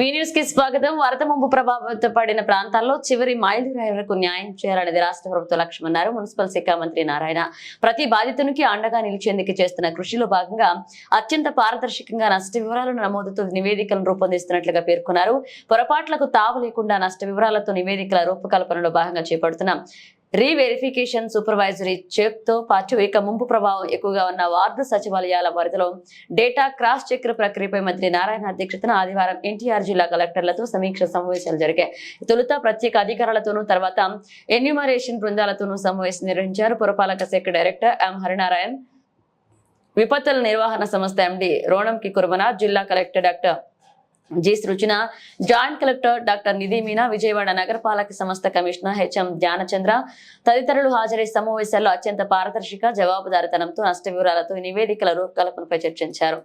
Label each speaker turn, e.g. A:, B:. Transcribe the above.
A: కి స్వాగతం. వరద ముంపు ప్రభావితం పడిన ప్రాంతాల్లో చివరి మైలురాయిలకు న్యాయం చేయాలనేది రాష్ట్ర ప్రభుత్వ లక్ష్యం అన్నారు మున్సిపల్ శాఖ మంత్రి నారాయణ. ప్రతి బాధితునికి అండగా నిలిచేందుకు చేస్తున్న కృషిలో భాగంగా అత్యంత పారదర్శకంగా నష్ట వివరాలను నమోదుతో నివేదికలను రూపొందిస్తున్నట్లుగా పేర్కొన్నారు. పొరపాట్లకు తావు లేకుండా నష్ట వివరాలతో నివేదికల రూపకల్పనలో భాగంగా చేపడుతున్న రీవెరిఫికేషన్ సూపర్వైజరీ చెక్తో పాటు ఇక ముంపు ప్రభావం ఎక్కువగా ఉన్న వార్డు సచివాలయాల పరిధిలో డేటా క్రాస్ చెక్ ప్రక్రియపై మంత్రి నారాయణ అధ్యక్షతన ఆదివారం ఎన్టీఆర్ జిల్లా కలెక్టర్లతో సమీక్ష సమావేశాలు జరిగాయి. తొలుత ప్రత్యేక అధికారులతోనూ తర్వాత ఎన్యూమరేషన్ బృందాలతోనూ సమావేశం నిర్వహించారు. పురపాలక శాఖ డైరెక్టర్ ఎం హరినారాయణ్ విపత్తుల నిర్వహణ సంస్థ ఎండి రోణంకి కుర్మన జిల్లా collector doctor G Srujana joint collector doctor Nidhi Meena Vijayawada నగరపాలక సంస్థ కమిషనర్ హెచ్ఎం ధ్యానచంద్ర తదితరులు హాజరై సమావేశాల్లో అత్యంత పారదర్శక జవాబుదారితనంతో నష్ట వివరాలతో నివేదికల రూపకల్పనపై చర్చించారు.